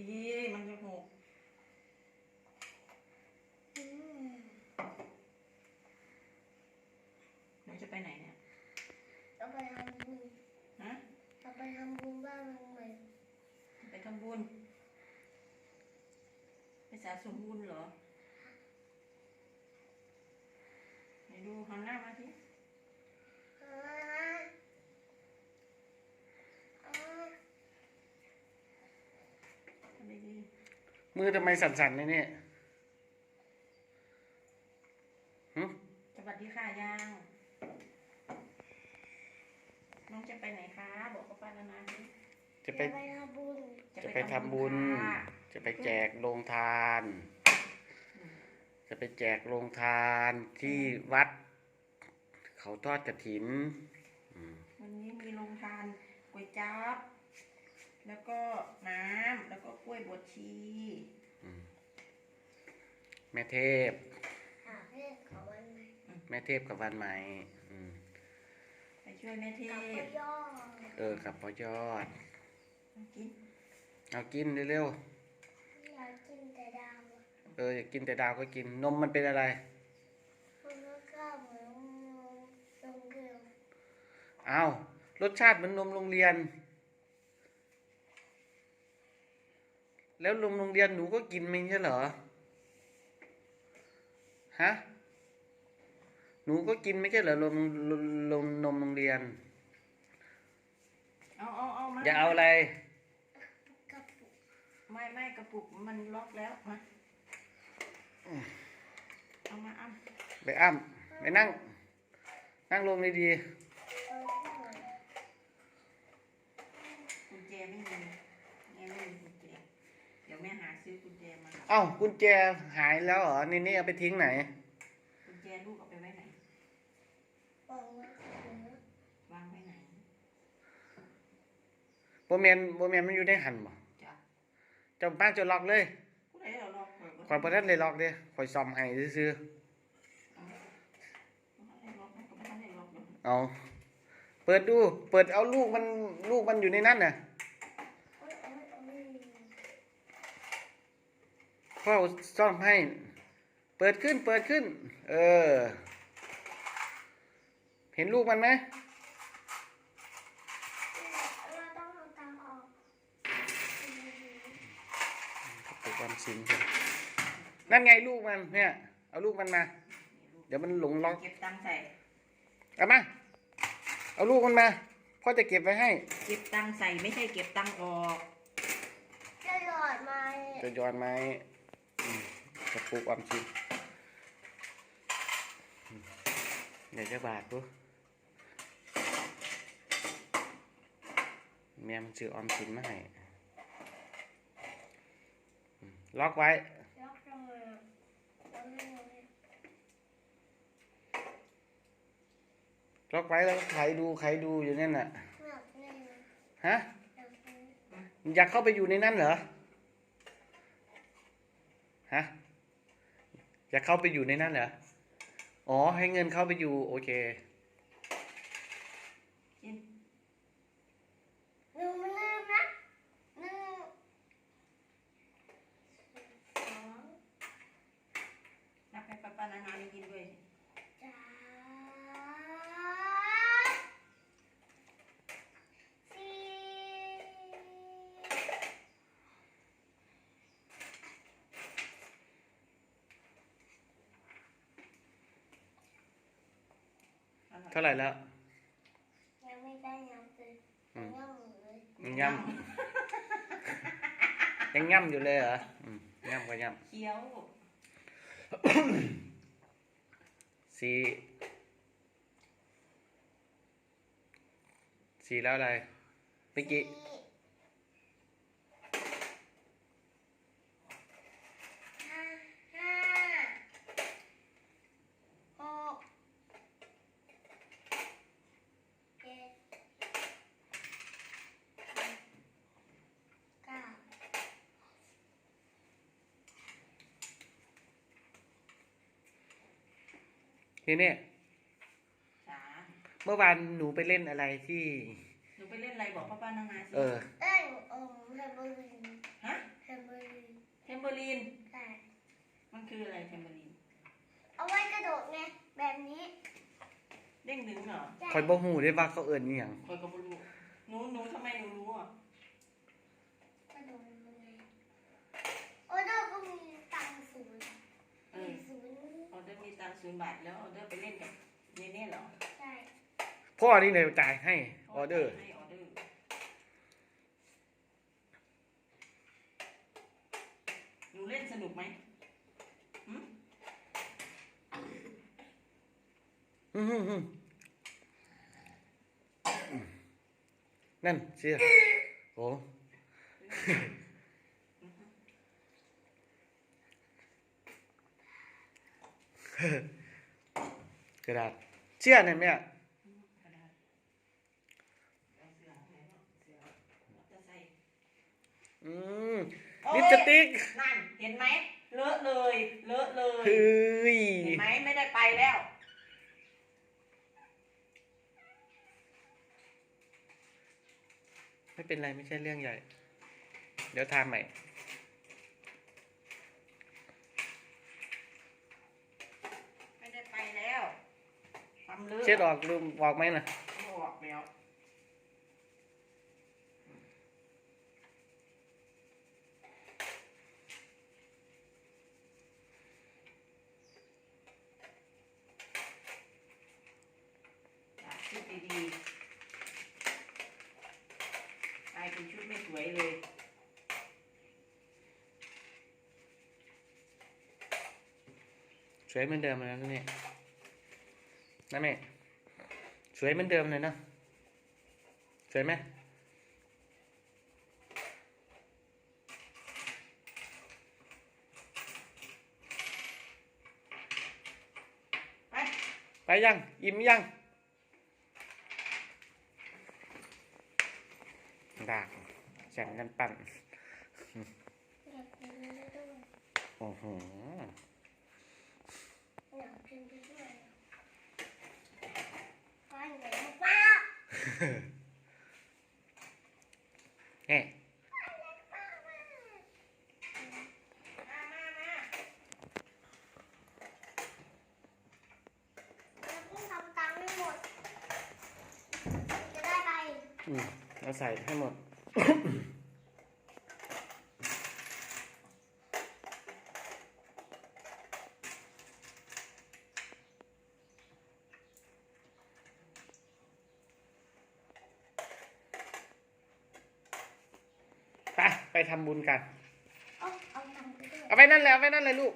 ดีๆ มันจะหกอืมหนูจะไปไหนเนี่ยเราไปทำบุญฮะเราไปทำบุญบ้านลุงใหม่ไปทำบุญ ไปสะสมบุญเหรอไหนดูหันหน้ามาที อ่าอ่า ทำดี มือทำไมสั่นๆเนี่ยเนี่ยหึๆสวัสดีค่ะย่าง น้องจะไปไหนคะ บอกป้าป้านานาทีจะไปไป ทำบุญจะไปทำบุญ ค่ะจะไปแจกโรงทาน จะไปแจกโรงทานที่วัด เขาทอดกระถินอืมวันนี้มีโรงทานก๋วยจั๊บ แล้วก็น้ำแล้วก็กล้วยบวชชี อืมแม่เทพ หาเพศเขาวันไหนแม่เทพกับวันใหม่อืมไปช่วยแม่เทกับพพ่อย่อเออกับพ่อยอด กินเอากินเร็วอยากกินแต่ดาวอะๆเอออยากกินแต่ดาวก็กิน นมมันเป็นอะไร มันก็ข้าวเหมือนนมเกลืออ้าวรสชาติเหมือนนมโรงเรียน แล้วนมโรงเรียนหนูก็กินไม่ใช่เหรอ ฮะ หนูก็กินไม่ใช่เหรอนมนมนมโรงเรียน เอาเอาเอามาอย่าเอาอะไรกับปุกไม่ไม่กระปุกมันล็อกแล้วมาเอามาอ้ำไปอ้ำไปนั่ง นั่งลงดีเออที่ไหนกุญแจไม่มีแม่ไม่มีกุญแจเดี๋ยวแม่หาซื้อกุญแจมาๆเอ้ากุญแจหายแล้วเหรอนี่นี่เอาไปทิ้งไหน กุญแจลูกเอาไปไว้ไหนบอกว่าเออวางไว้ไหนโบเมนโบเมนมันอยู่ในหันบ่จ้ะเจ้าบ้านเจะล็อกเลยผู้ใดเอาล็อกข่อยคอยประทัดเลยล็อกเด้คอยซ่อมให้ซื้อเอาเอาให้ล็อกให้ก็ไม่ให้ล็อกเดี๋ยวๆเอาเปิดดู เปิดเอาลูกมันลูกมันอยู่ในนั้นน่ะ โอ้ยโอ้ยโอ้ย พ่อซ่อมให้ เปิดขึ้นเปิดขึ้น เออ เห็นลูกมันไหมเราต้องเอาตังค์ออกปลูกความสิงครับนั่นไงลูกมันเนี่ย เอาลูกมันมา เดี๋ยวมันหลงล็อกเก็บตังค์ใส่เอามา เอาลูกมันมา พ่อจะเก็บไว้ให้ เก็บตังค์ใส่ไม่ใช่เก็บตังค์ออก จะหลอดไหมจะย้อนไหม อืมจะปลูกความสิงอืมเดี๋ยวจะบาดปุ๊แม่มันซื้อออมสินมาให้ล็อกไว้ ล็อกไว้แล้วก็ไขดูไขดูอยู่นั่นน่ะ ฮะ อยากเข้าไปอยู่ในนั้นเหรอ ฮะอยากเข้าไปอยู่ในนั้นเหรอ อ๋อ ให้เงินเข้าไปอยู่ โอเคกินหนูไม่ลืมนะหนึ่งสอง นับให้ป้าป้านานาได้กินด้วย สามสี่ เท่าไหร่แล้วยังไม่ได้ยังเลยอืมยังหมดเลยยังย่ำยังย่ำอยู่เลยเหรออืมย่ำก็ย่เคี้ยวำสี่สี่แล้วอะไรเมื่อกี้ สี่ห้าห้าหกเจ็ดเก้า นี่เนี่ยจ๋าเมื่อวานหนูไปเล่นอะไรที่ หนูไปเล่นอะไรบอกป้าป้านานาสิเออ เอ้ยเออให้บรินฮะใมเบอร์รี่เทมเบอรีน ใช่มันคืออะไรเทมเบอรีน เอาไว้กระโดดไงแบบนี้เด้งดึงเหรอใช่คอยบ่ฮู้ได้ว่าเขาเอิ้นอีหยังคอยก็บ่รู้หนูหนูทำไมหนูรู้อะกระโดดยังไงโอเดอร์ก็มีตังค์ศูนย์ เออ มีศูนย์ ออเดอร์มีตังค์ศูนย์ บาทแล้วออเดอร์ไปเล่นกับเนเน่เหรอใช่พ่อนี่เลยจ่ายให้ออเดอร์ ให้ออเดอร์หนูเล่นสนุกไหมหืมอืมอืมนั่นเสียโอ้ กระดาษเชื่อเนี่ยแม่กระดาษเอาเสือไหนเนาะเสือจะใส่อืมโอ้ยลิปสติกนั่นเห็นไหมเลอะเลยเลอะเลยเฮ้ยเห็นไหมไม่ได้ไปแล้วไม่เป็นไรไม่ใช่เรื่องใหญ่ เดี๋ยวทานใหม่ไม่ได้ไปแล้วทำ เลอะเช็ดออกลืมออกไหมนะไม่ออกแล้วตัดชุดดีๆกลายเป็นชุดไม่สวยเลยสวยเหมือนเดิมเลยนะ นี่นะแม่สวยเหมือนเดิมเลยนะสวยไหมไปไปยัง อิ่มยังดากแสนกันปั่นอยากกินไปด้วยโอ้โห อยากกินไปด้วยป้าไหนป้า เอ๊ะมามามาแล้วเพิ่งทำตังค์ไม่หมดจะได้ไปอืมเราใส่ให้หมด ทำบุญกัน เอาเอาตังค์ไปด้วยเอาไปนั่นแหละเอาไปนั่นเลยลูก